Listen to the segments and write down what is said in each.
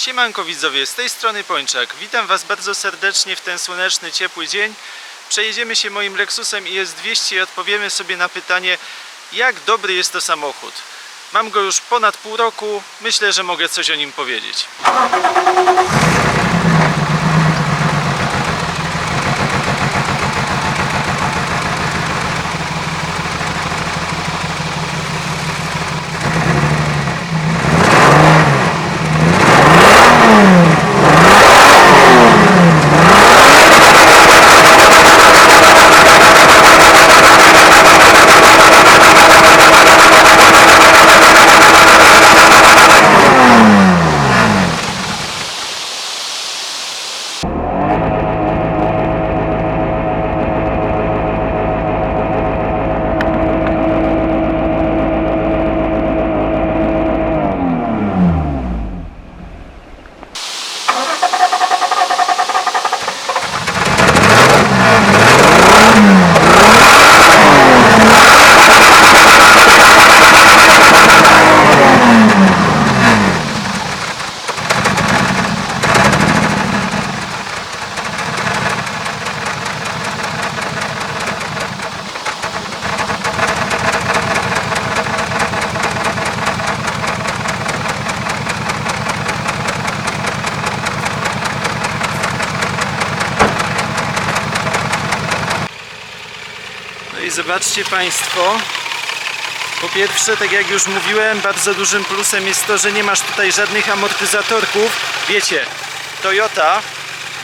Siemanko widzowie, z tej strony Pończak. Witam Was bardzo serdecznie w ten słoneczny, ciepły dzień. Przejedziemy się moim Lexusem IS200 i odpowiemy sobie na pytanie, jak dobry jest to samochód. Mam go już ponad pół roku, myślę, że mogę coś o nim powiedzieć. Zobaczcie Państwo. Po pierwsze, tak jak już mówiłem, bardzo dużym plusem jest to, że nie masz tutaj żadnych amortyzatorków. Wiecie, Toyota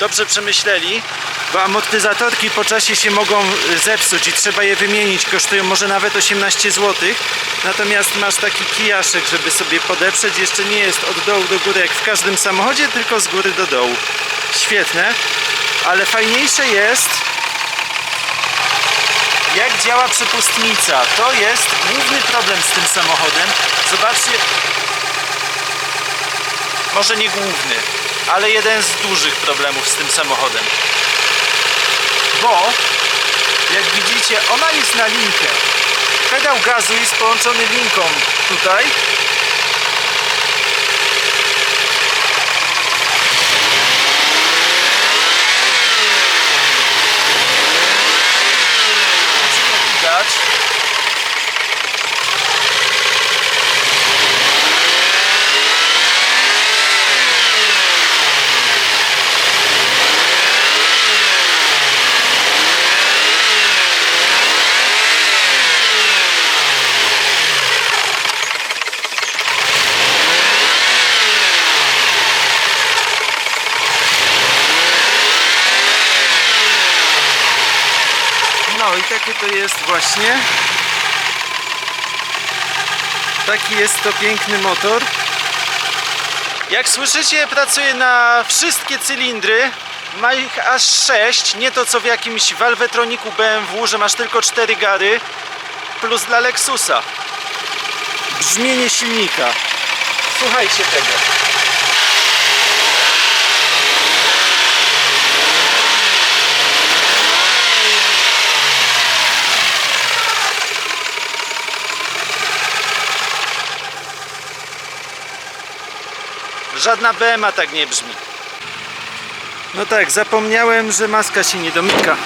dobrze przemyśleli, bo amortyzatorki po czasie się mogą y, zepsuć i trzeba je wymienić. Kosztują może nawet 18 zł. Natomiast masz taki kijaszek, żeby sobie podeprzeć. Jeszcze nie jest od dołu do góry jak w każdym samochodzie, tylko z góry do dołu. Świetne. Ale fajniejsze jest jak działa przepustnica. To jest główny problem z tym samochodem. Zobaczcie, może nie główny, ale jeden z dużych problemów z tym samochodem. Bo, jak widzicie, ona jest na linkę. Pedał gazu jest połączony linką tutaj. widać. No i takie to jest właśnie. Taki jest to piękny motor. Jak słyszycie, pracuje na wszystkie cylindry. Ma ich aż 6, nie to co w jakimś Valvetroniku BMW, że masz tylko 4 gary, plus dla Lexusa. Brzmienie silnika. Słuchajcie tego. Żadna BMA tak nie brzmi. No tak, zapomniałem, że maska się nie domyka.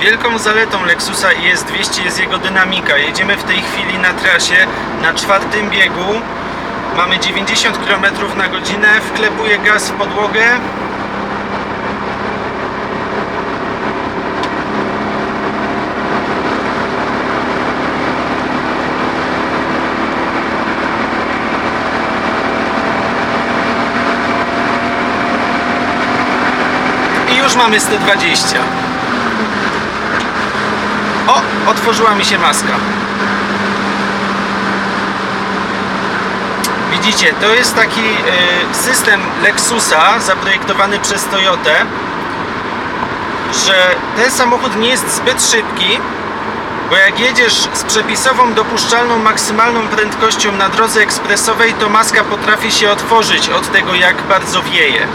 Wielką zaletą Lexusa IS200 jest jego dynamika. Jedziemy w tej chwili na trasie na czwartym biegu. Mamy 90 km na godzinę, wklepuję gaz w podłogę, już mamy 120. O, otworzyła mi się maska. Widzicie, to jest taki y, system Lexusa zaprojektowany przez Toyotę, że ten samochód nie jest zbyt szybki, bo jak jedziesz z przepisową dopuszczalną maksymalną prędkością na drodze ekspresowej, to maska potrafi się otworzyć od tego, jak bardzo wieje.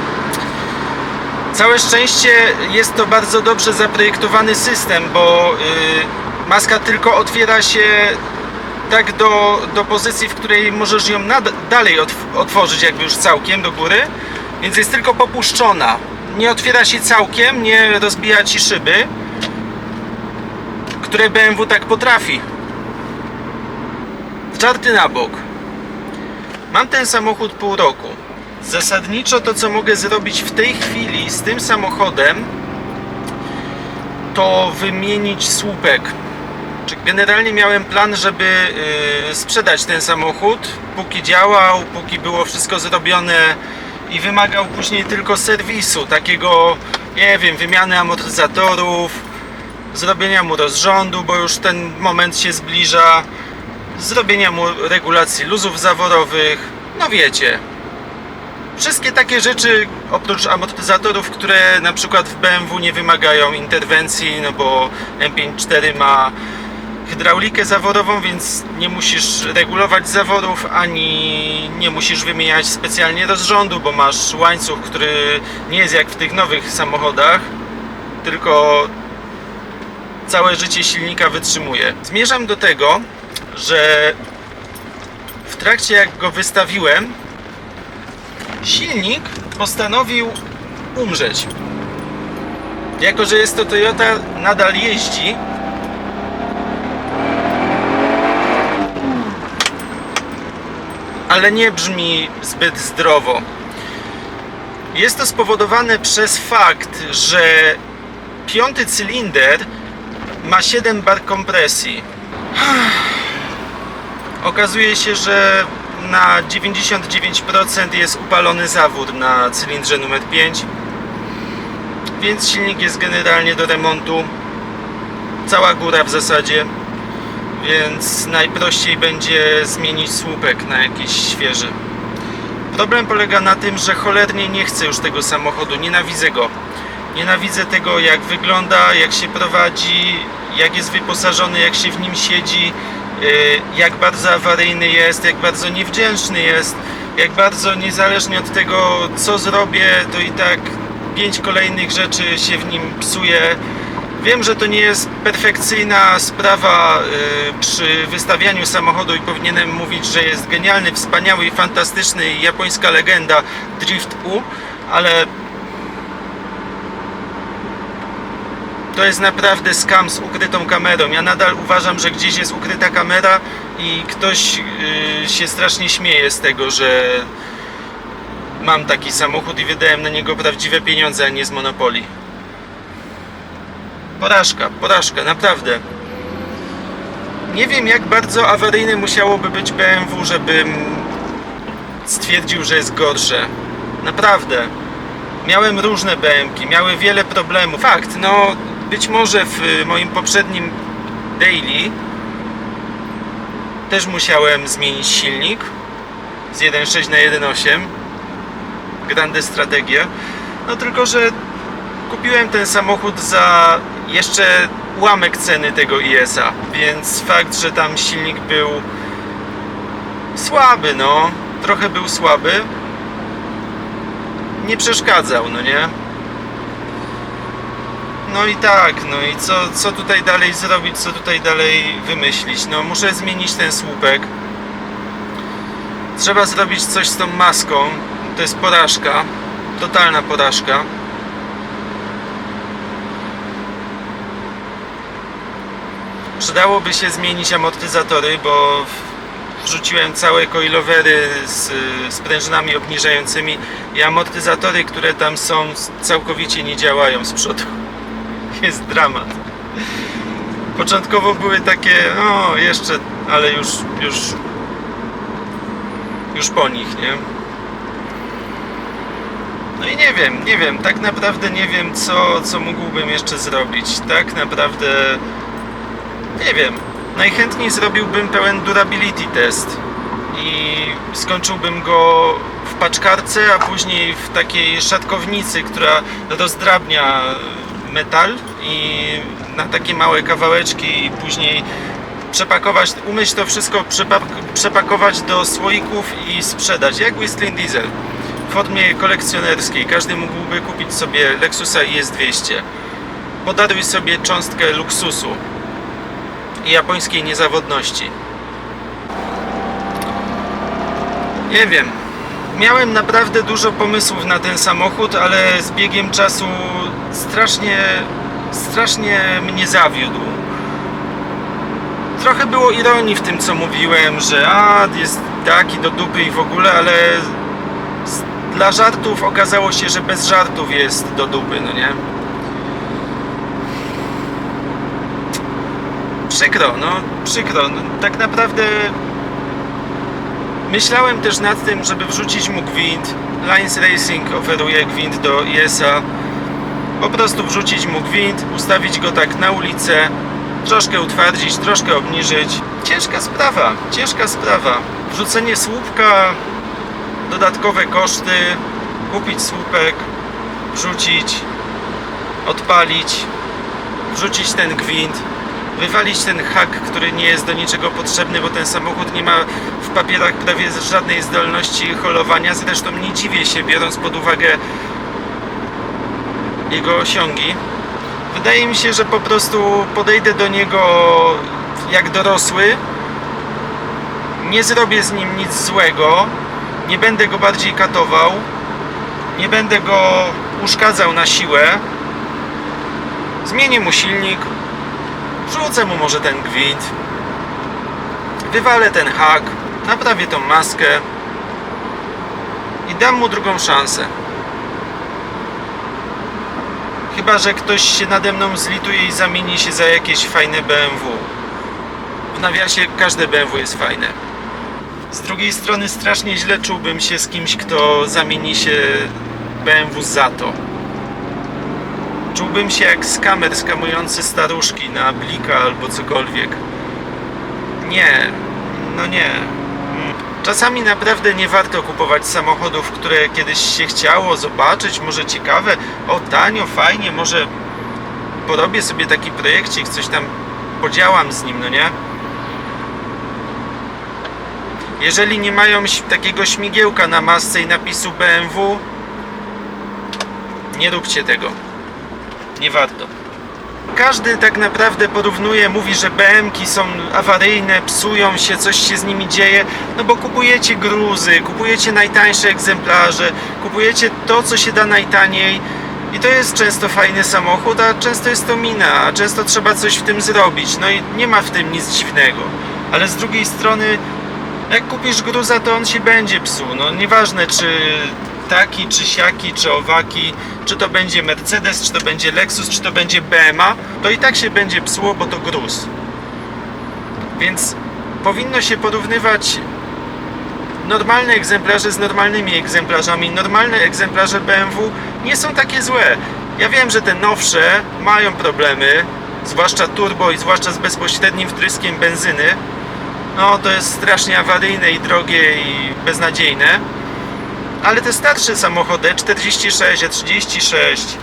Całe szczęście jest to bardzo dobrze zaprojektowany system, bo y, maska tylko otwiera się tak do, do pozycji, w której możesz ją dalej otw- otworzyć jakby już całkiem do góry, więc jest tylko popuszczona. Nie otwiera się całkiem, nie rozbija ci szyby, które BMW tak potrafi. Żarty na bok. Mam ten samochód pół roku. Zasadniczo to, co mogę zrobić w tej chwili z tym samochodem, to wymienić słupek. Generalnie miałem plan, żeby yy, sprzedać ten samochód, póki działał, póki było wszystko zrobione i wymagał później tylko serwisu, takiego, nie wiem, wymiany amortyzatorów, zrobienia mu rozrządu, bo już ten moment się zbliża, zrobienia mu regulacji luzów zaworowych, no wiecie. Wszystkie takie rzeczy, oprócz amortyzatorów, które na przykład w BMW nie wymagają interwencji, no bo M54 ma hydraulikę zaworową, więc nie musisz regulować zaworów, ani nie musisz wymieniać specjalnie rozrządu, bo masz łańcuch, który nie jest jak w tych nowych samochodach, tylko całe życie silnika wytrzymuje. Zmierzam do tego, że w trakcie jak go wystawiłem, silnik postanowił umrzeć. Jako, że jest to Toyota, nadal jeździ. Ale nie brzmi zbyt zdrowo. Jest to spowodowane przez fakt, że piąty cylinder ma 7 bar kompresji. Okazuje się, że na 99% jest upalony zawór na cylindrze numer 5 więc silnik jest generalnie do remontu. Cała góra w zasadzie. Więc najprościej będzie zmienić słupek na jakiś świeży. Problem polega na tym, że cholernie nie chcę już tego samochodu, nienawidzę go. Nienawidzę tego jak wygląda, jak się prowadzi jak jest wyposażony, jak się w nim siedzi jak bardzo awaryjny jest, jak bardzo niewdzięczny jest, jak bardzo niezależnie od tego, co zrobię, to i tak pięć kolejnych rzeczy się w nim psuje. Wiem, że to nie jest perfekcyjna sprawa y, przy wystawianiu samochodu i powinienem mówić, że jest genialny, wspaniały i fantastyczny japońska legenda Drift U, ale to jest naprawdę skam z ukrytą kamerą. Ja nadal uważam, że gdzieś jest ukryta kamera i ktoś yy, się strasznie śmieje z tego, że mam taki samochód i wydałem na niego prawdziwe pieniądze, a nie z Monopolii. Porażka, porażka, naprawdę. Nie wiem, jak bardzo awaryjne musiałoby być BMW, żebym stwierdził, że jest gorsze. Naprawdę. Miałem różne BMki, miały wiele problemów. Fakt, no być może w y, moim poprzednim daily też musiałem zmienić silnik z 1.6 na 1.8 grande strategia no tylko, że kupiłem ten samochód za jeszcze ułamek ceny tego IS-a więc fakt, że tam silnik był słaby, no trochę był słaby nie przeszkadzał, no nie? No i tak, no i co, co tutaj dalej zrobić, co tutaj dalej wymyślić? No muszę zmienić ten słupek. Trzeba zrobić coś z tą maską. To jest porażka. Totalna porażka. Przydałoby się zmienić amortyzatory, bo wrzuciłem całe coilovery z sprężynami obniżającymi i amortyzatory, które tam są całkowicie nie działają z przodu jest dramat. Początkowo były takie, o jeszcze, ale już, już, już po nich, nie? No i nie wiem, nie wiem, tak naprawdę nie wiem, co, co mógłbym jeszcze zrobić. Tak naprawdę, nie wiem. Najchętniej zrobiłbym pełen durability test i skończyłbym go w paczkarce, a później w takiej szatkownicy, która rozdrabnia metal i na takie małe kawałeczki i później przepakować, umyć to wszystko, przepak- przepakować do słoików i sprzedać, jak Whistling Diesel. formie kolekcjonerskiej. Każdy mógłby kupić sobie Lexusa IS200. Podaruj sobie cząstkę luksusu i japońskiej niezawodności. Nie wiem. Miałem naprawdę dużo pomysłów na ten samochód, ale z biegiem czasu strasznie, strasznie mnie zawiódł. Trochę było ironii w tym, co mówiłem, że a, jest taki do dupy i w ogóle, ale dla żartów okazało się, że bez żartów jest do dupy, no nie? Przykro, no przykro. No, tak naprawdę myślałem też nad tym, żeby wrzucić mu gwint. Lines Racing oferuje gwint do IS-a. Po prostu wrzucić mu gwint, ustawić go tak na ulicę, troszkę utwardzić, troszkę obniżyć. Ciężka sprawa, ciężka sprawa. Wrzucenie słupka, dodatkowe koszty, kupić słupek, wrzucić, odpalić, wrzucić ten gwint, wywalić ten hak, który nie jest do niczego potrzebny, bo ten samochód nie ma w papierach prawie żadnej zdolności holowania. Zresztą nie dziwię się, biorąc pod uwagę jego osiągi. Wydaje mi się, że po prostu podejdę do niego jak dorosły. Nie zrobię z nim nic złego. Nie będę go bardziej katował. Nie będę go uszkadzał na siłę. Zmienię mu silnik. Wrzucę mu może ten gwint. Wywalę ten hak. Naprawię tą maskę. I dam mu drugą szansę. Chyba, że ktoś się nade mną zlituje i zamieni się za jakieś fajne BMW. W nawiasie każde BMW jest fajne. Z drugiej strony strasznie źle czułbym się z kimś, kto zamieni się BMW za to. Czułbym się jak skamer skamujący staruszki na blika albo cokolwiek. Nie, no nie. Czasami naprawdę nie warto kupować samochodów, które kiedyś się chciało zobaczyć, może ciekawe, o tanio, fajnie, może porobię sobie taki projekcik, coś tam podziałam z nim, no nie? Jeżeli nie mają takiego śmigiełka na masce i napisu BMW, nie róbcie tego. Nie warto. Każdy tak naprawdę porównuje, mówi, że BM-ki są awaryjne, psują się, coś się z nimi dzieje, no bo kupujecie gruzy, kupujecie najtańsze egzemplarze, kupujecie to, co się da najtaniej. I to jest często fajny samochód, a często jest to mina, a często trzeba coś w tym zrobić, no i nie ma w tym nic dziwnego. Ale z drugiej strony, jak kupisz gruza, to on się będzie psuł, no nieważne czy taki, czy siaki, czy owaki, czy to będzie Mercedes, czy to będzie Lexus, czy to będzie BMA, to i tak się będzie psuło, bo to gruz. Więc powinno się porównywać normalne egzemplarze z normalnymi egzemplarzami. Normalne egzemplarze BMW nie są takie złe. Ja wiem, że te nowsze mają problemy, zwłaszcza turbo i zwłaszcza z bezpośrednim wtryskiem benzyny. No to jest strasznie awaryjne i drogie i beznadziejne. Ale te starsze samochody E 46, E36,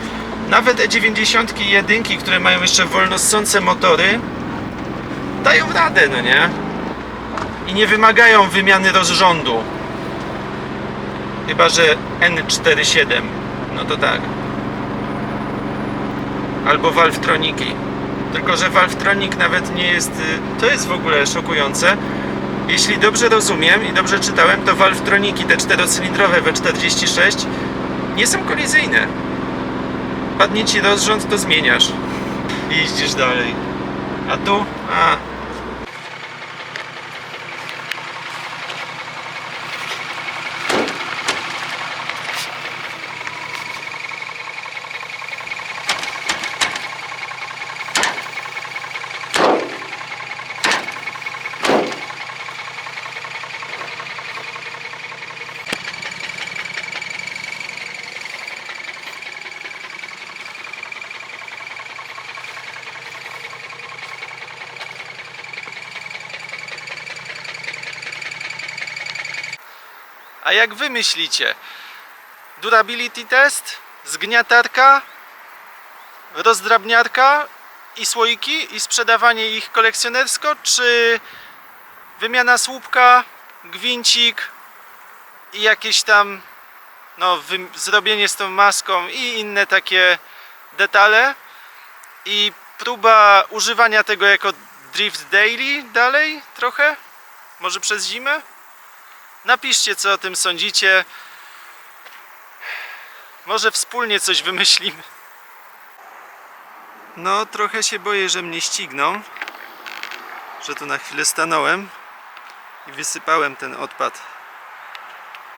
nawet E E90 i jedynki, które mają jeszcze wolnossące motory, dają radę, no nie? I nie wymagają wymiany rozrządu. Chyba, że N47. No to tak. Albo Valvetroniki. Tylko, że Valvetronic nawet nie jest... y, To jest w ogóle szokujące. Jeśli dobrze rozumiem i dobrze czytałem, to Valvetroniki, te czterocylindrowe W46 nie są kolizyjne. Padnie ci rozrząd, to zmieniasz. I jeździsz dalej. A tu? A, A jak wy myślicie? Durability test, zgniatarka, rozdrabniarka i słoiki i sprzedawanie ich kolekcjonersko, czy wymiana słupka, gwincik i jakieś tam no, zrobienie z tą maską i inne takie detale? I próba używania tego jako drift daily dalej trochę? Może przez zimę napiszcie co o tym sądzicie. Może wspólnie coś wymyślimy. No trochę się boję, że mnie ścigną że tu na chwilę stanąłem i wysypałem ten odpad